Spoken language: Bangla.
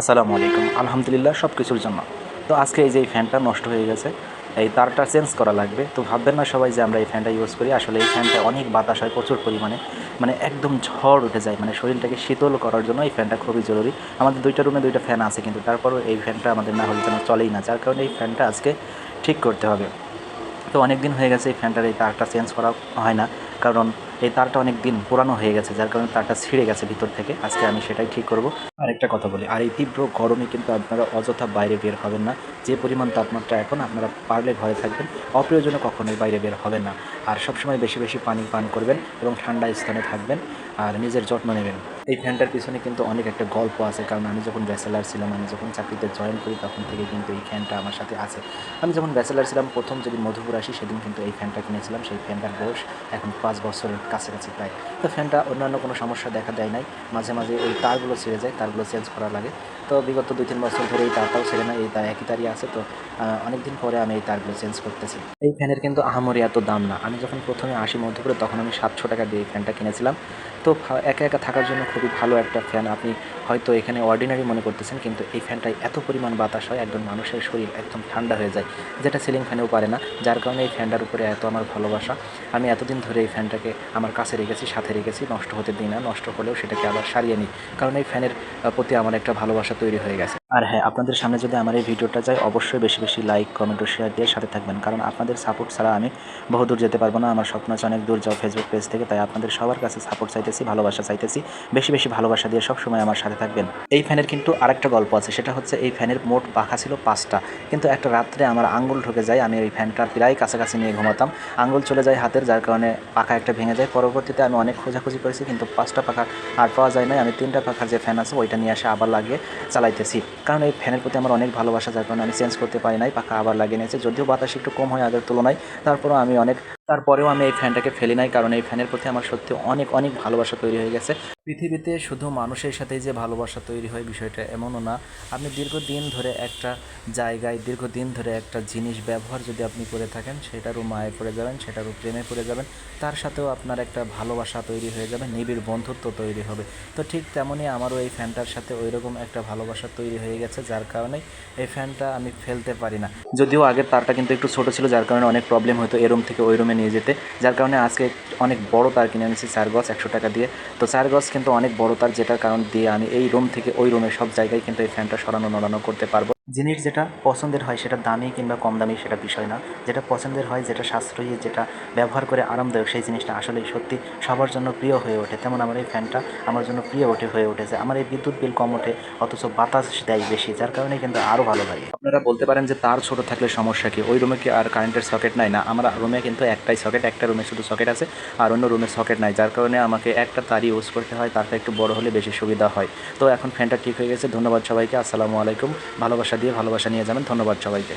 আসসালামু আলাইকুম। আলহামদুলিল্লাহ সব কিছুর জন্য। তো আজকে এই যে এই ফ্যানটা নষ্ট হয়ে গেছে, এই তারটা চেঞ্জ করা লাগবে। তো ভাববেন না সবাই যে আমরা এই ফ্যানটা ইউজ করি। আসলে এই ফ্যানটা অনেক বাতাস হয়, প্রচুর পরিমাণে। মানে একদম ঝড় উঠে যায়। মানে শরীরটাকে শীতল করার জন্য এই ফ্যানটা খুবই জরুরি। আমাদের দুইটা রুমে দুইটা ফ্যান আছে কিন্তু তারপরও এই ফ্যানটা আমাদের না হলে যেন চলেই না। যার কারণে এই ফ্যানটা আজকে ঠিক করতে হবে। তো অনেক দিন হয়ে গেছে এই ফ্যানটার এই তারটা চেঞ্জ করা হয় না। কারণ এই তারটা অনেক দিন পুরানো হয়ে গেছে, যার কারণে তারটা ছিঁড়ে গেছে ভিতর থেকে। আজকে আমি সেটাই ঠিক করব। আর একটা কথা বলি, আর এই তীব্র গরমে কিন্তু আপনারা অযথা বাইরে বের হবেন না। যে পরিমাণ তাপমাত্রা এখন আপনারা পারলে ঘরে থাকবেন অপ্রয়োজনে কখনোই বাইরে বের হবেন না। আর সবসময় বেশি বেশি পানি পান করবেন এবং ঠান্ডা স্থানে থাকবেন, আর নিজের যত্ন নেবেন। এই ফ্যানটার পিছনে কিন্তু অনেক একটা গল্প আছে। কারণ আমি যখন ব্যাচেলার ছিলাম, আমি যখন চাকরিতে জয়েন করি, তখন থেকে কিন্তু এই ফ্যানটা আমার সাথে আছে। আমি যখন ব্যাচেলার ছিলাম, প্রথম যদি মধুপুর আসি, সেদিন কিন্তু এই ফ্যানটা কিনেছিলাম। সেই ফ্যানটার বয়স এখন পাঁচ বছরের কাছাকাছি প্রায়। তো ফ্যানটা অন্যান্য কোনো সমস্যা দেখা দেয় নাই। মাঝে মাঝে ওই তারগুলো ছিঁড়ে যায়, তারগুলো চেঞ্জ করা লাগে। তো বিগত দুই, তিন বছর ধরে এই তারটাও ছেড়ে না এই তার একই তারই আছে। তো অনেক দিন পরে আমি এই তারগুলো চেঞ্জ করতেছি। এই ফ্যানের কিন্তু আহামরি এত দাম না। আমি যখন প্রথমে আসি মধ্যপুরে তখন আমি সাতশো টাকা দিয়ে এই ফ্যানটা কিনেছিলাম। তো একা একা থাকার জন্য খুবই ভালো একটা ফ্যান আপনি হয়তো এখানে অর্ডিনারি মনে করতেছেন, কিন্তু এই ফ্যানটায় এত পরিমাণ বাতাস হয় একজন মানুষের শরীর একদম ঠান্ডা হয়ে যায়, যেটা সিলিং ফ্যানেও পারে না। যার কারণে এই ফ্যানটার উপরে এত আমার ভালোবাসা। আমি এতদিন ধরে এই ফ্যানটাকে আমার কাছে রেখেছি, সাথে রেখেছি, নষ্ট হতে দিই না, নষ্ট হলেও সেটাকে আবার সারিয়ে নিই। কারণ এই ফ্যানের প্রতি আমার একটা ভালোবাসা তৈরি হয়ে গেছে। আর হ্যাঁ আপনাদের সামনে যদি আমার এই ভিডিওটা যায়, অবশ্যই বেশি বেশি লাইক কমেন্ট ও শেয়ার দিয়ে সাথে থাকবেন। কারণ আপনাদের সাপোর্ট ছাড়া আমি বহুদূর যেতে পারব না। আমার স্বপ্ন আছে অনেক দূর যাও ফেসবুক পেজ থেকে। তাই আপনাদের সবার কাছে সাপোর্ট চাইতেছি, ভালোবাসা চাইতেছি। বেশি বেশি ভালোবাসা দিয়ে সবসময় আমার সাথে থাকবেন। এই ফ্যানের কিন্তু আরেকটা গল্প আছে। সেটা হচ্ছে এই ফ্যানের মোট পাখা ছিল পাঁচটা। কিন্তু একটা রাত্রে আমার আঙ্গুল ঢুকে যায়। আমি ওই ফ্যানটা প্রায় কাছাকাছি নিয়ে ঘুমাতাম। আঙ্গুল চলে যায় হাতের, যার কারণে পাখা একটা ভেঙে যায়। পরবর্তীতে আমি অনেক খোঁজাখুঁজি করেছি, কিন্তু পাঁচটা পাখা আর পাওয়া যায় না আমি তিনটা পাখার যে ফ্যান আছে, ওইটা নিয়ে এসে আবার লাগিয়ে চালাইতেছি। কারণ এই ফ্যানের প্রতি আমার অনেক ভালোবাসা, যার কারণে আমি চেঞ্জ করতে পারি নাই, পাখা আবার লাগিয়ে নিয়েছি। যদিও বাতাস একটু কম হয় আগের তুলনায়, তারপরেও আমি অনেক তারপরেও আমি এই ফ্যানটাকে ফেলি নাই, কারণ এই ফ্যানের প্রতি আমার সত্যি অনেক অনেক ভালোবাসা তৈরি হয়ে গেছে। পৃথিবীতে শুধু মানুষের সাথেই যে ভালোবাসা তৈরি হয় বিষয়টা এমনও না। আপনি দীর্ঘদিন ধরে একটা জায়গায়, দীর্ঘদিন ধরে একটা জিনিস ব্যবহার যদি আপনি করে থাকেন, সেটারও মায়ে পড়ে যাবেন, সেটারও প্রেমে পড়ে যাবেন, তার সাথেও আপনার একটা ভালোবাসা তৈরি হয়ে যাবে, নিবিড় বন্ধুত্ব তৈরি হবে। তো ঠিক তেমনই আমারও এই ফ্যানটার সাথে ওই রকম একটা ভালোবাসা তৈরি হয়ে গেছে, যার কারণে এই ফ্যানটা আমি ফেলতে পারি না। যদিও আগের তারটা কিন্তু একটু ছোট ছিল, যার কারণে অনেক প্রবলেম হতো এ রুম থেকে ওই রুমে নিয়ে যেতে, যার কারণে আজকে অনেক বড় তার কিনে এনেছি চার গজ একশো টাকা দিয়ে। তো চার গজ কিন্তু অনেক বড় তার, যেটার কারণ দিয়ে আমি এই রুম থেকে ওই রুমে সব জায়গায় কিন্তু এই ফ্যানটা সরানো নড়ানো করতে পারব। জিনিস যেটা পছন্দের হয় সেটা দামি কিংবা কম দামি সেটা বিষয় না। যেটা পছন্দের হয়, যেটা সাশ্রয়ী, যেটা ব্যবহার করে আরামদায়ক, সেই জিনিসটা আসলে সত্যি সবার জন্য প্রিয় হয়ে ওঠে। তেমন আমার এই ফ্যানটা আমার জন্য প্রিয় ওঠে, হয়ে উঠেছে। আমার এই বিদ্যুৎ বিল কম ওঠে, অথচ বাতাস দেয় বেশি, যার কারণে কিন্তু আরও ভালো লাগে। আপনারা বলতে পারেন যে তার ছোট থাকলে সমস্যা কি? ওই রুমে কি আর কারেন্টের সকেট নাই? না, আমার রুমে কিন্তু একটাই সকেট, একটা রুমে শুধু সকেট আছে, আর অন্য রুমে সকেট নাই। যার কারণে আমাকে একটা তারই ইউজ করতে হয়, তারটা একটু বড় হলে বেশি সুবিধা হয়। তো এখন ফ্যানটা ঠিক হয়ে গেছে। ধন্যবাদ সবাইকে। আসসালামু আলাইকুম। ভালোবাসা দিয়ে ভালোবাসা নিয়ে যাবেন। ধন্যবাদ সবাইকে।